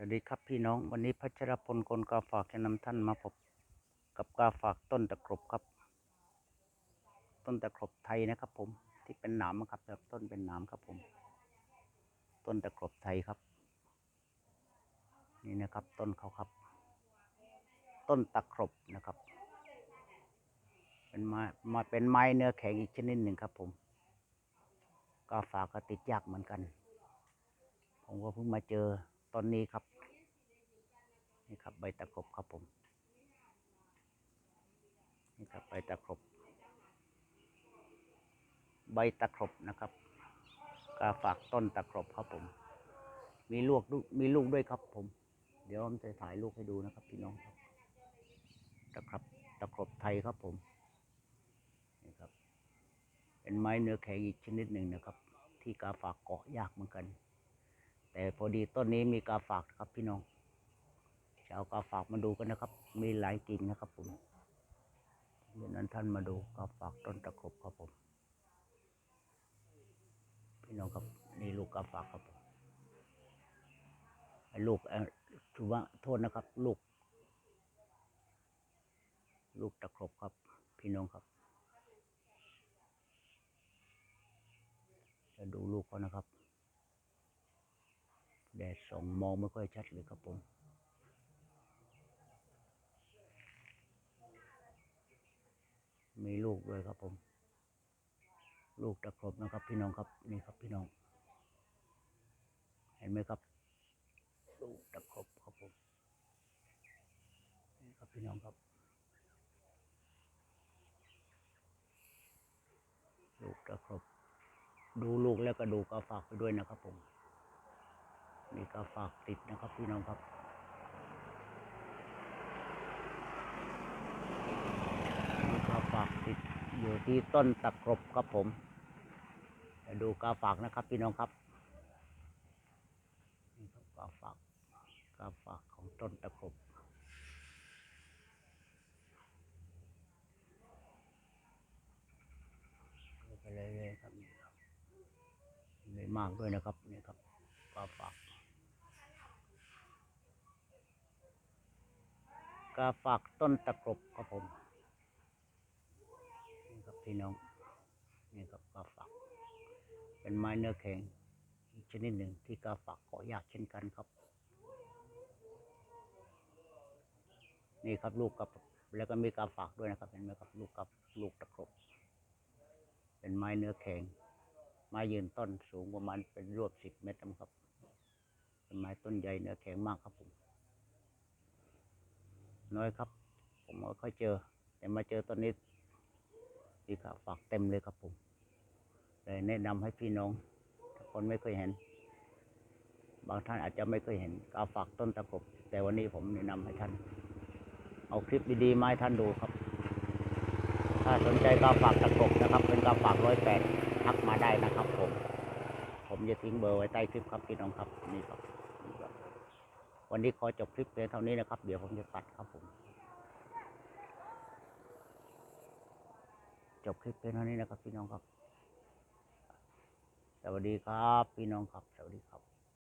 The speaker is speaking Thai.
สวัสดีครับพี่น้องวันนี้พัชรพลคนกาฝากจะนำท่านมาพบกับกาฝากต้นตะครบครับ ต้นตะครบไทยนะครับ ผมที่เป็นหนามครับแบบต้นเป็นหนามครับผม ต้นตะครบไทยครับ นี่นะครับต้นเขาครับ ต้นตะครบนะครับ เป็นไม้มาเป็นไม้เนื้อแข็งอีกชนิดหนึ่งครับ ผมกาฝากก็ติดยากเหมือนกัน ผมก็เพิ่งมาเจอ ต้นนี้ครับ นี่ครับใบตะครบครับผม นี่ครับใบตะครบ ใบตะครบนะครับกาฝากต้นตะครบครับผม มีลูกด้วยมีลูกด้วยครับผม เดี๋ยวผมจะถ่ายลูกให้ดูนะครับ พี่น้องครับ ตะครับตะครบไทยครับผมนี่ครับ เป็นไม้เนื้อแข็งอีกชนิดหนึ่งนะครับ ที่กาฝากเกาะยากเหมือนกัน แต่พอดีต้นนี้มีกาฝากครับพี่น้องจะเอากาฝากมาดูกันนะครับ มีหลายกิ่งนะครับผมเดี๋ยวนั้นท่านมาดูกาฝากต้นตะครบครับผม พี่น้องครับนี่ลูกกาฝากครับผมลูกอ่อถือว่าโทษนะครับ ลูก ลูกตะครบครับ พี่น้องครับ จะดูลูกเขานะครับ แดดส่องมองไม่ค่อยชัดเลยครับผมมีลูกด้วยครับผม ลูกตะครบนะครับ พี่น้องครับนี่ครับพี่น้อง เห็นไหมครับ ลูกตะครบครับผมนี่ครับพี่น้องครับ ลูกตะครบดูลูกแล้วก็ดูกาฝากไปด้วยนะครับผม กาฝากติดนะครับพี่น้องครับมีกาฝากติดอยู่ที่ต้นตะครบครับผมดูกาฝากนะครับพี่น้องครับนี่ครับกาฝากกาฝากของต้นตะครบไปเรื่อยๆครับนี่ครับเลยมากด้วยนะครับนี่ครับกาฝาก กาฝากต้นตะกรบครับผมนี่ครับพี่น้องนี่ครับกาฝากเป็นไม้เนื้อแข็งอีกชนิดหนึ่งที่กาฝากเกาะยากเช่นกันครับ นี่ครับลูกกับแล้วก็มีกาฝากด้วยนะครับเห็นไหมครับลูกกับลูกตะกรบเป็นไม้เนื้อแข็งไม้ยืนต้นสูงประมาณเป็นรวบสิบเมตรครับเป็นไม้ต้นใหญ่เนื้อแข็งมากครับผม น้อยครับ ผมไม่ค่อยเจอ แต่มาเจอต้นนี้ดีครับฝากเต็มเลยครับผมเลยแนะนำให้พี่น้องถ้าคนไม่เคยเห็น บางท่านอาจจะไม่เคยเห็นกาฝากต้นตะกบ แต่วันนี้ผมแนะนำให้ท่าน เอาคลิปดีๆมาให้ท่านดูครับ ถ้าสนใจกาฝากตะกบนะครับ เป็นกาฝากร้อยแปดทักมาได้นะครับผม ผมจะทิ้งเบอร์ไว้ใต้คลิปครับพี่น้องครับนี่ครับ วันนี้ขอจบคลิปเพียงเท่านี้นะครับ เดี๋ยวผมจะตัดครับผม จบคลิปเพียงเท่านี้นะครับ พี่น้องครับ สวัสดีครับ พี่น้องครับ สวัสดีครับ